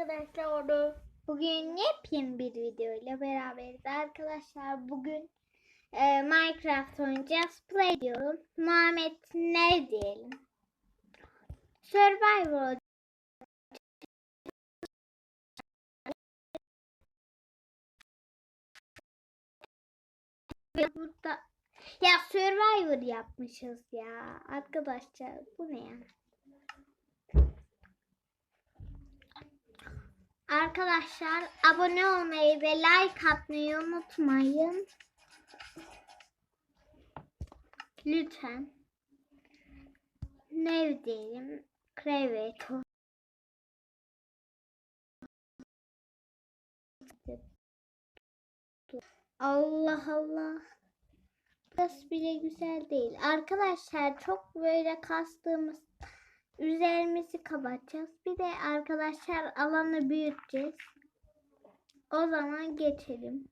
arkadaşlar onu. Bugün yepyeni bir video ile beraberiz arkadaşlar. Bugün e, Minecraft oynayacağız. Play diyorum. Muhammed ne diyelim? Survivor Ve burada ya Survivor yapmışız ya arkadaşlar bu ne ya? Arkadaşlar abone olmayı ve like atmayı unutmayın. Lütfen. Ne diyelim? Crevator. Allah Allah. Burası bile güzel değil. Arkadaşlar çok böyle kastığımız üzerimizi kapatacağız. Bir de arkadaşlar alanı büyüteceğiz. O zaman geçelim.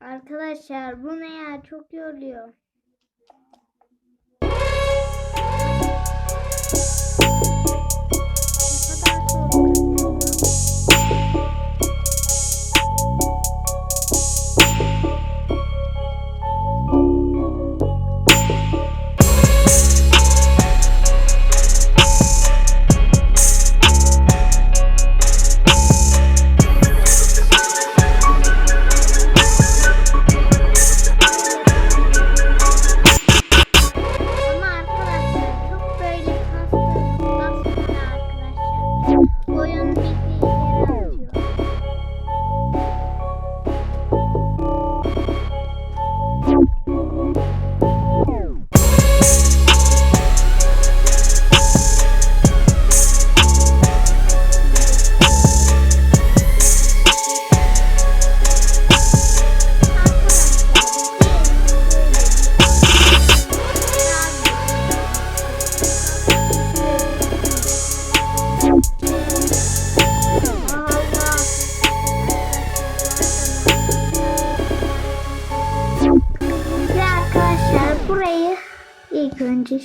Arkadaşlar bu ne ya çok yoruyor.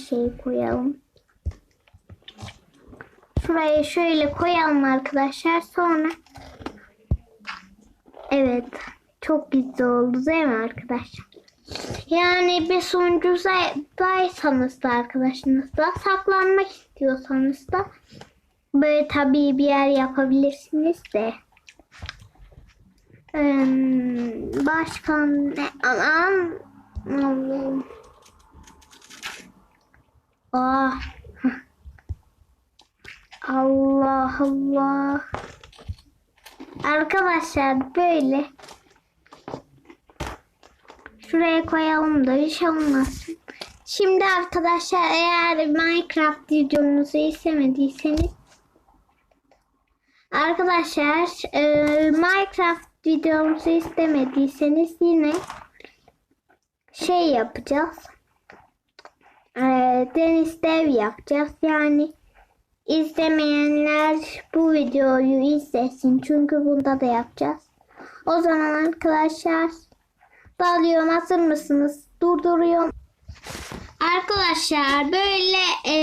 Şey koyalım. Şurayı şöyle koyalım arkadaşlar. Sonra Evet. Çok güzel oldu değil mi arkadaşlar? Yani bir sunucudaysanız da arkadaşınızla saklanmak istiyorsanız da böyle tabii bir yer yapabilirsiniz de. Eee, Başka ne? Aman. Allah'ım. Ah. Allah Allah. Arkadaşlar böyle. Şuraya koyalım da bir şey olmasın. Şimdi arkadaşlar eğer Minecraft videomuzu izlemediyseniz Arkadaşlar e, Minecraft videomuzu istemediyseniz yine şey yapacağız. E, denizde ev yapacağız. Yani izlemeyenler bu videoyu izlesin. Çünkü bunda da yapacağız. O zaman arkadaşlar dalıyorum. Hazır mısınız? Durduruyorum. Arkadaşlar böyle e,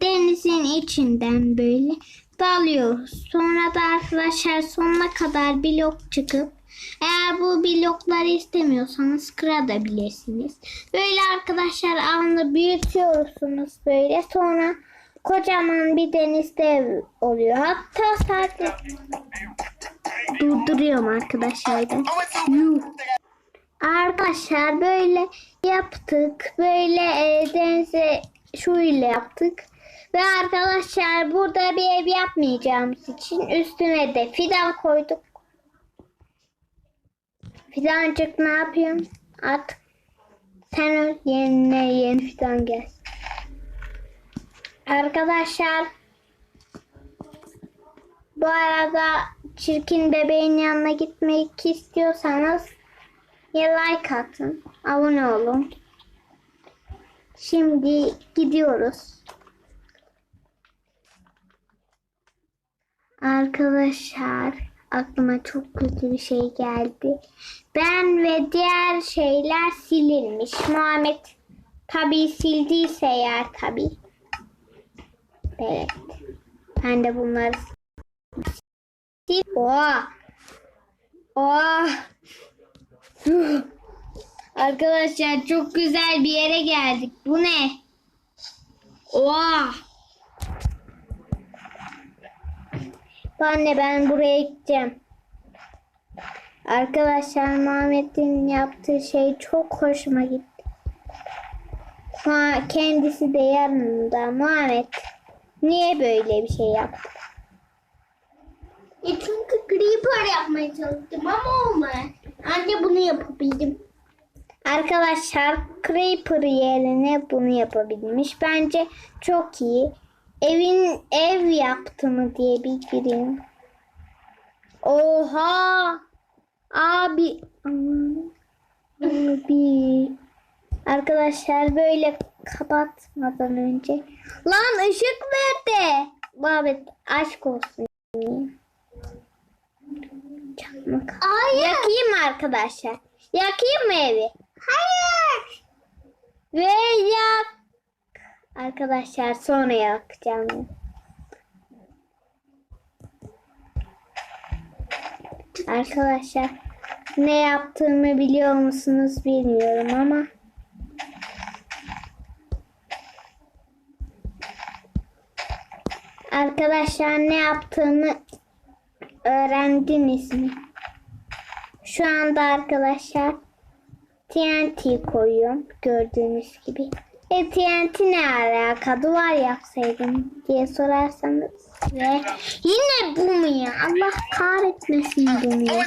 denizin içinden böyle dalıyoruz. Sonra da arkadaşlar sonuna kadar blok çıkıp eğer bu blokları istemiyorsanız kırabilirsiniz. Böyle arkadaşlar alanı büyütüyorsunuz böyle. Sonra kocaman bir denizde oluyor. Hatta sadece durduruyorum arkadaşlar. da. Yuh. Arkadaşlar böyle yaptık. Böyle e, denize şu ile yaptık. Ve arkadaşlar burada bir ev yapmayacağımız için üstüne de fidan koyduk. Fidancık ne yapıyorsun? Artık sen öl yerine yeni fidan gel. Arkadaşlar bu arada çirkin bebeğin yanına gitmek istiyorsanız ya like atın, abone olun. Şimdi gidiyoruz. Arkadaşlar aklıma çok kötü bir şey geldi. Ben ve diğer şeyler silinmiş. Muhammed tabi sildiyse eğer tabi. Evet. Ben de bunları Oha. Oha. Arkadaşlar çok güzel bir yere geldik. Bu ne? Oha. Anne ben buraya gideceğim. Arkadaşlar Muhammed'in yaptığı şey çok hoşuma gitti. Ha, kendisi de yanında. Muhammed niye böyle bir şey yaptın? E çünkü creeper yapmaya çalıştım ama olmadı. Anne bunu yapabildim. Arkadaşlar Creeper yerine bunu yapabilmiş. Bence çok iyi. Evin ev yaptı mı diye bir gireyim. Oha! Abi. Abi. Arkadaşlar böyle kapatmadan önce. Lan ışık nerede? Babet aşk olsun. Çakmak. Hayır. Yakayım arkadaşlar? Yakayım mı evi? Hayır. Ve yak. Arkadaşlar sonra yakacağım. Arkadaşlar ne yaptığımı biliyor musunuz bilmiyorum ama Arkadaşlar ne yaptığımı öğrendiniz mi? Şu anda arkadaşlar TNT koyuyorum gördüğünüz gibi. E TNT ne alaka duvar yapsaydım diye sorarsanız ve yine bu mu ya Allah kahretmesin bunu ya.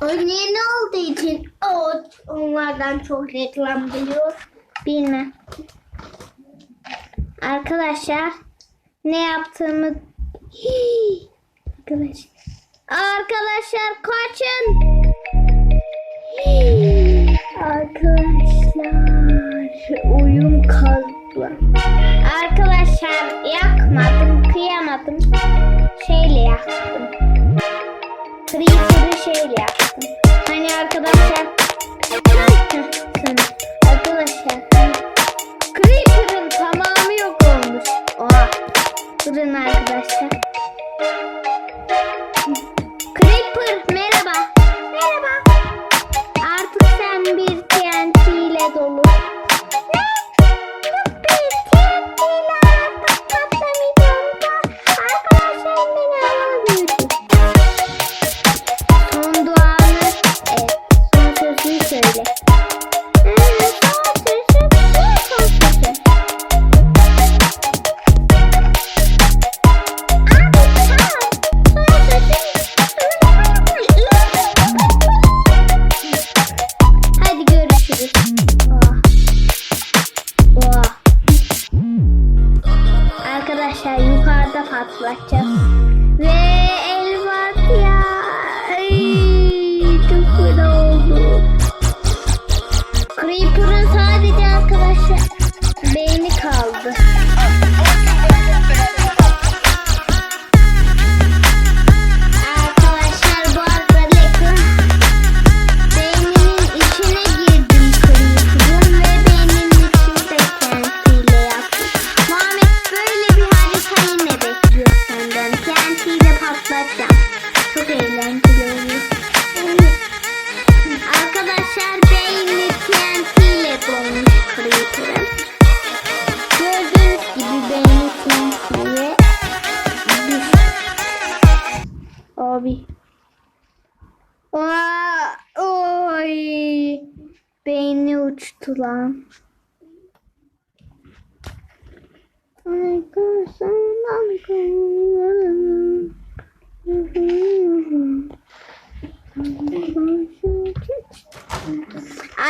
Örneğin olduğu için o onlardan çok reklam geliyor. Bilmem. Arkadaşlar ne yaptığımı! Arkadaşlar. Arkadaşlar kaçın. Arkadaşlar oyun kaldı. Arkadaşlar yakmadım, kıyamadım. Şeyle yaktım. Creeper'ı şeyle yaktım. Hani arkadaşlar Beyni uçtu lan.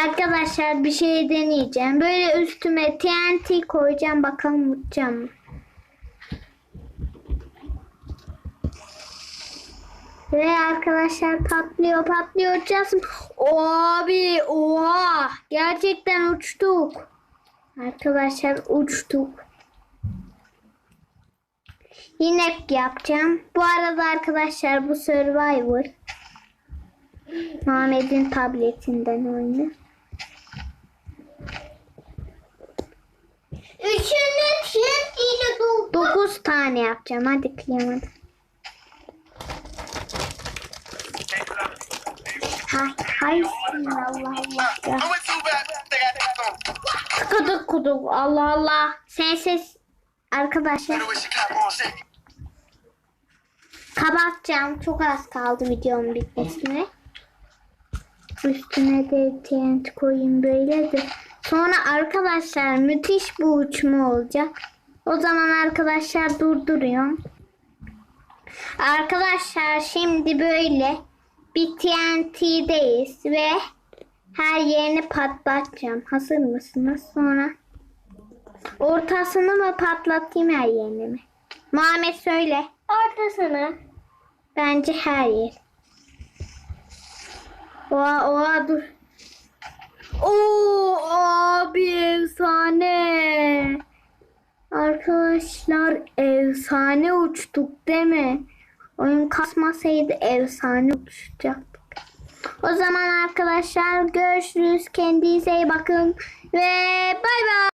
Arkadaşlar bir şey deneyeceğim. Böyle üstüme TNT koyacağım bakalım uçacağım Ve arkadaşlar patlıyor patlıyor uçacağız. Abi oha gerçekten uçtuk. Arkadaşlar uçtuk. Yine yapacağım. Bu arada arkadaşlar bu Survivor. Muhammed'in tabletinden oyunu. Üçünü TNT ile 9 tane yapacağım. Hadi kıyamadım. Got that phone. Kuduk kuduk Allah Allah. Sensiz arkadaşlar kapatacağım. Çok az kaldı videonun bitmesine. Üstüne de TNT koyayım böyle de. Sonra arkadaşlar müthiş bir uçma olacak. O zaman arkadaşlar durduruyorum. Arkadaşlar şimdi böyle bir TNT'deyiz ve her yerini patlatacağım. Hazır mısınız? Sonra ortasını mı patlatayım her yerini mi? Muhammed söyle. Ortasını. Bence her yer. Oha oha dur. Oo abi efsane. Arkadaşlar efsane uçtuk değil mi? Oyun kasmasaydı efsane uçacaktık. O zaman arkadaşlar görüşürüz. Kendinize iyi bakın ve bay bay.